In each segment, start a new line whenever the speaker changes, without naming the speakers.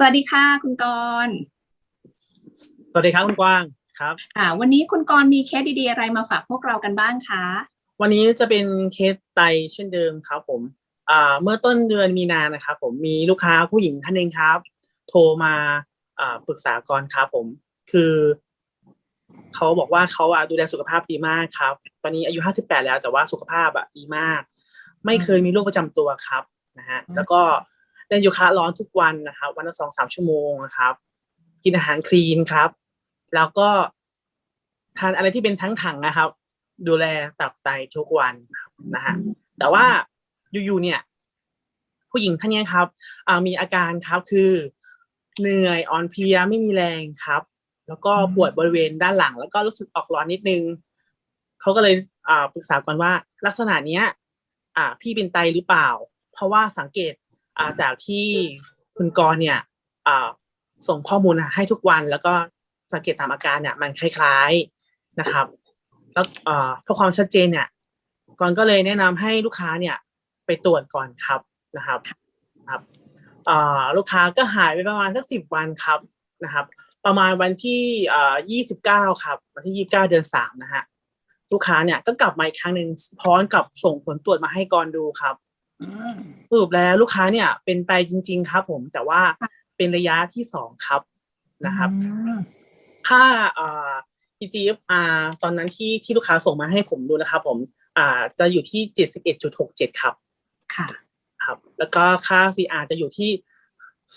สวัสดีค่ะคุณกรณ์
สวัสดีครับคุณกว้างครับ
ค่ะวันนี้คุณกรณ์มีเคสดีๆอะไรมาฝากพวกเรากันบ้างคะ
วันนี้จะเป็นเคสไตเช่นเดิมครับผมอ่าเมื่อต้นเดือนมีนานะครับผมมีลูกค้าผู้หญิงท่านหนึ่งครับ โทรมาอ่าปรึกษาก่อนครับผมคือเขาบอกว่าเขาอะดูแลสุขภาพดีมากครับ ตอนนี้อายุห้าสิบแปดแล้วแต่ว่าสุขภาพอะดีมาก ไม่เคยมีโรคประจำตัวครับนะฮะแล้วก็ เล่นโยคะร้อนทุกวันนะครับวันละสองสามชั่วโมงนะครับ กินอาหารคลีนครับ แล้วก็ทานอะไรที่เป็นทั้งถังนะครับ ดูแลตับไตทุกวันนะฮะแต่ว่าอยู่ๆเนี่ย ผู้หญิงท่านเนี้ยครับอ่ามีอาการครับคือเหนื่อยอ่อนเพลียไม่มีแรงครับ แล้วก็ปวดบริเวณด้านหลัง แล้วก็รู้สึกออกร้อนนิดนึงเขาก็เลยอ่าปรึกษากันว่า ลักษณะเนี้ย อ่า พี่เป็นไตหรือเปล่า เพราะว่าสังเกตอ่า จากที่คุณกรณ์เนี่ยส่งข้อมูลให้ทุกวัน แล้วก็สังเกตตามอาการเนี่ยมันคล้าย ๆนะครับ แล้วเพื่อความชัดเจนเนี่ยก่อนก็เลยแนะนำให้ลูกค้าเนี่ยไปตรวจก่อนครับนะครับครับลูกค้าก็หายไปประมาณสักสิบวันครับนะครับ ประมาณวันที่ยี่สิบเก้าครับ วันที่ยี่สิบเก้าเดือนสามนะฮะลูกค้าเนี่ยก็กลับมาอีกครั้งหนึ่งพร้อมกับส่งผลตรวจมาให้กรดูครับ สรุปแล้วลูกค้าเนี่ย เป็นไตจริง ๆ ครับ ผม แต่ว่าเป็นระยะที่สองครับนะครับ
อืม
ค่าเอ่อ EGFR ตอนนั้นที่ที่ลูกค้าส่งมาให้ผมดูนะครับ ผม อ่า จะอยู่ที่เจ็ดสิบเอ็ดจุดหกเจ็ดครับ
ค่ะ
ครับ แล้วก็ค่า CR จะอยู่ที่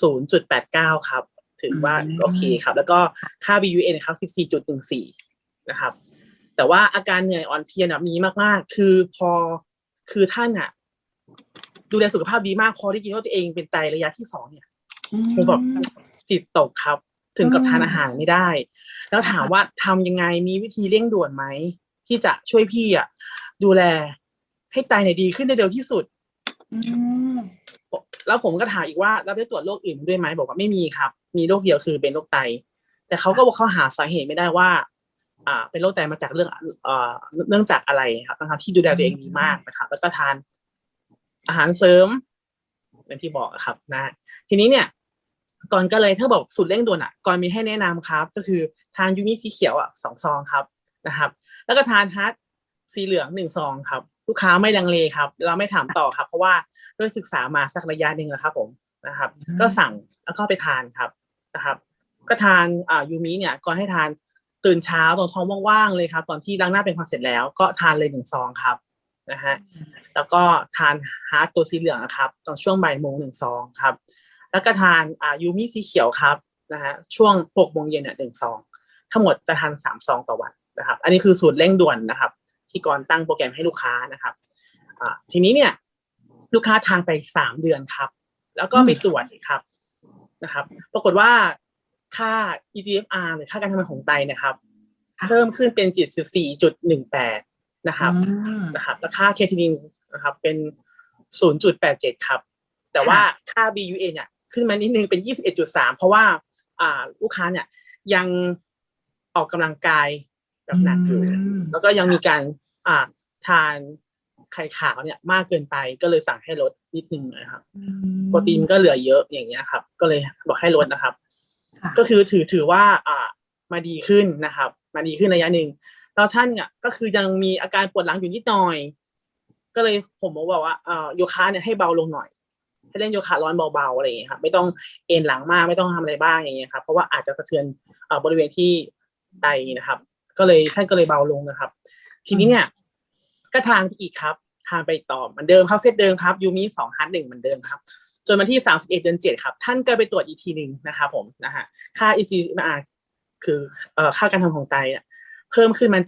ศูนย์จุดแปดเก้าครับ ถือว่า
อืม
โอเคครับ แล้วก็ค่า BUN นะครับสิบสี่จุดหนึ่งสี่นะครับ แต่ว่าอาการเหนื่อยอ่อนเพลียเนี่ยมีมากๆ คือพอคือท่านอะ ดูแลสุขภาพดีมากพอได้ยินว่าตัวเองเป็นไตระยะที่สองเนี่ยผมแบบจิตตกครับ ถึงกับ
อืม
ทานอาหารไม่ได้ แล้วถามว่าทำยังไงมีวิธีเร่งด่วนไหมที่จะช่วยพี่อะดูแลให้ไตเนี่ยดีขึ้นได้เร็วที่สุด
อืม
แล้วผมก็ถามอีกว่าเราได้ตรวจโรคอื่นด้วยไหมบอกว่าไม่มีครับ มีโรคเดียวคือเป็นโรคไต แต่เขาก็บอกเขาหาสาเหตุไม่ได้ว่า อ่า เป็นโรคไตมาจากเรื่องเอ่อเนื่องจากอะไรครับทั้งๆที่ดูแลตัวเองดีมากนะครับแล้วก็ทาน อาหารเสริมเป็นที่บอกอะครับนะทีนี้เนี่ยก่อนก็เลยถ้าบอกสูตรเร่งด่วนอะก่อนมีให้แนะนำครับ ก็คือทานยูมิสีเขียวอะสองซองครับนะครับ แล้วก็ทานฮัทสีเหลืองหนึ่งซองครับ ลูกค้าไม่ลังเลครับ เราไม่ถามต่อครับ เพราะว่าด้วยศึกษามาสักระยะหนึ่งแล้วครับผมนะครับ ก็สั่งแล้วก็ไปทานครับนะครับ ก็ทานอ่ายูมิเนี่ยก่อนให้ทานตื่นเช้าตอนท้องว่างๆเลยครับ ตอนที่ล้างหน้าเป็นความเสร็จแล้วก็ทานเลยหนึ่งซองครับ นะฮะแล้วก็ทานฮาร์ดตัวสีเหลืองนะครับ ตอนช่วงบ่ายโมงหนึ่งซองครับ แล้วก็ทานอ่ายูมิสีเขียวครับนะฮะช่วงหกโมงเย็นอะหนึ่งซองทั้งหมดจะทานสามซองต่อวันนะครับ อันนี้คือสูตรเร่งด่วนนะครับ ที่ก่อนตั้งโปรแกรมให้ลูกค้านะครับอ่าทีนี้เนี่ยลูกค้าทานไปสามเดือนครับ แล้วก็ไปตรวจครับนะครับ ปรากฏว่าค่า EGFR หรือค่าการทำงานของไตเนะครับ เพิ่มขึ้นเป็นจิตสิบสี่จุดห นึ่งแปดนะครับ
อืม
นะครับแล้วค่าเคทินินนะครับเป็น 0.87 ครับ แต่ว่าค่า BUA เนี่ยขึ้นมานิดนึงเป็น 21.3 เพราะว่าอ่าลูกค้าเนี่ยยังออกกำลังกายแบบหนักอยู่
ม
แล้วก็ยังมีการอ่าทานไข่ขาวเนี่ยมากเกินไปก็เลยสั่งให้ลดนิดนึงนะครับ
อืม
โปรตีนก็เหลือเยอะอย่างเงี้ยครับ ก็เลยบอกให้ลดนะครับ
ค่ะ
ก็คือถือถือว่าอ่ามาดีขึ้นนะครับ มาดีขึ้นระยะหนึ่ง แล้วท่านเนี่ยก็คือยังมีอาการปวดหลังอยู่นิดหน่อย ก็เลยผมบอกว่าเออโยคะเนี่ยให้เบาลงหน่อยให้เล่นโยคะร้อนเบาๆอะไรอย่างเงี้ยครับไม่ต้องเอ็นหลังมากไม่ต้องทำอะไรบ้างอย่างเงี้ยครับเพราะว่าอาจจะสะเทือนอบริเวณที่ไตนะครับ ก็เลยท่านก็เลยเบาลงนะครับ ทีนี้เนี่ยก็ทานไปอีกครับ ทานไปต่อเหมือนเดิมครับเซตเดิมครับยูมิสองฮัทหนึ่งเหมือนเดิมครับจนวันที่31เอ็ดเดือน7ครับ ท่านก็ไปตรวจอีกทีหนึ่งนะครับผมนะฮะค่า EGFR คือเอ่อค่าการทำของไตอะ เพิ่มขึ้นมา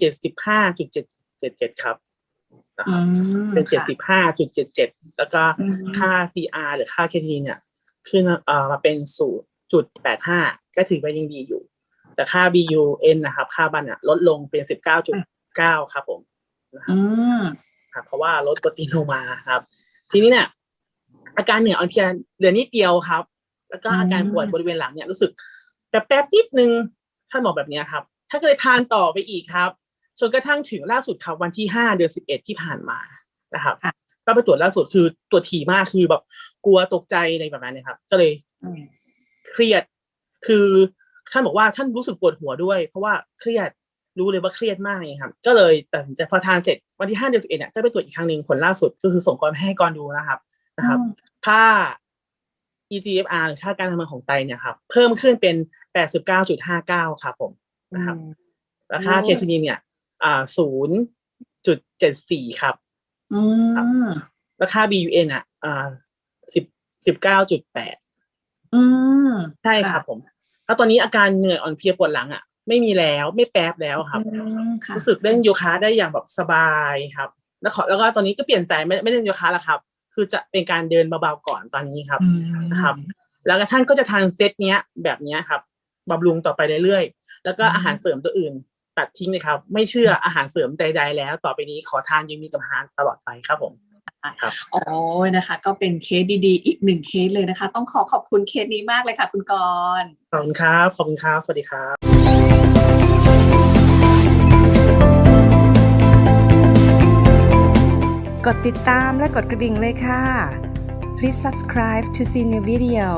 75.777ครับนะค
อื
รับ
ม
เป็น
ค่ะ
75.77แล้วก็
อืม
ค่า CR หรือค่า KT เนี่ย ขึ้นเอ่อมาเป็น0.85ก็ถือว่ายังดีอยู่ แต่ค่า BUN นะครับ ค่าบันอะลดลงเป็น19.9ครับผมนะครับ
อืม
ครับเพราะว่าลดโปรตีนลงมาครับ ทีนี้เนี่ย อาการเหนื่อยอ่อนเพลียเหลือนิดเดียวครับ แล้วก็อาการปวดบริเวณหลังเนี่ยรู้สึกแป๊บๆนิดนึงท่านบอกแบบเนี้ยครับ ท่านก็เลยทานต่อไปอีกครับจนกระทั่งถึงล่าสุดครับวันที่ห้าเดือนสิบเอ็ดที่ผ่านมานะครับ
ค่ะ
ก็ไปตรวจล่าสุดคือตรวจถี่มากคือแบบกลัวตกใจในแบบนั้นเนะครับ ก็เลย
อืม
เครียดคือท่านบอกว่าท่านรู้สึกปวดหัวด้วย เพราะว่าเครียดรู้เลยว่าเครียดมากเลยครับ ก็เลยตัดสินใจพอทานเสร็จวันที่ห้าเดือนสิบเอ็ดเนี่ยก็ไปตรวจอีกครั้งหนึ่งผลล่าสุดก็คือส่งกรไปให้กรดูนะครับนะครับ
อืม
ค่า eGFR หรือค่าการทำงานของไตเนี่ยครับเพิ่มขึ้นเป็น89.59ครับผม นะครับแล้วค่า
โอ้
เคซินีนเนี่ยอ่า0.74ครับ
อืม
แล้วค่า BUN อะอ่า10 19.8
อืม
ใช่ครับผมแล้วตอนนี้อาการเหนื่อยอ่อนเพลียปวดหลังอะ ไม่มีแล้วไม่แป๊บแล้วครับ
อืมค่ะ
รู้สึกเล่นโยคะได้อย่างแบบสบายครับ แล้วขอแล้วก็ตอนนี้ก็เปลี่ยนใจไม่ไม่เล่นโยคะแล้วครับ คือจะเป็นการเดินเบาๆก่อนตอนนี้ครับ
อืม
นะครับ แล้วก็ท่านก็จะทานเซตเนี้ยแบบเนี้ยครับบำรุงต่อไปเรื่อยๆ แล้วก็อาหารเสริมตัวอื่น ตัดทิ้งเลยครับ ไม่เชื่ออาหารเสริมใด ๆ แล้ว ต่อไปนี้ขอทานยูมีกับอาหารตลอดไปครับผม
โอ้ยนะคะ ก็เป็นเคสดีๆ อีกหนึ่งเคสเลยนะคะ ต้องขอขอบคุณเคสนี้มากเลยค่ะ คุณกรณ์
ขอบคุณครับขอบคุณครับสวัสดีครับ
กดติดตามและกดกระดิ่งเลยค่ะ Please subscribe to see new video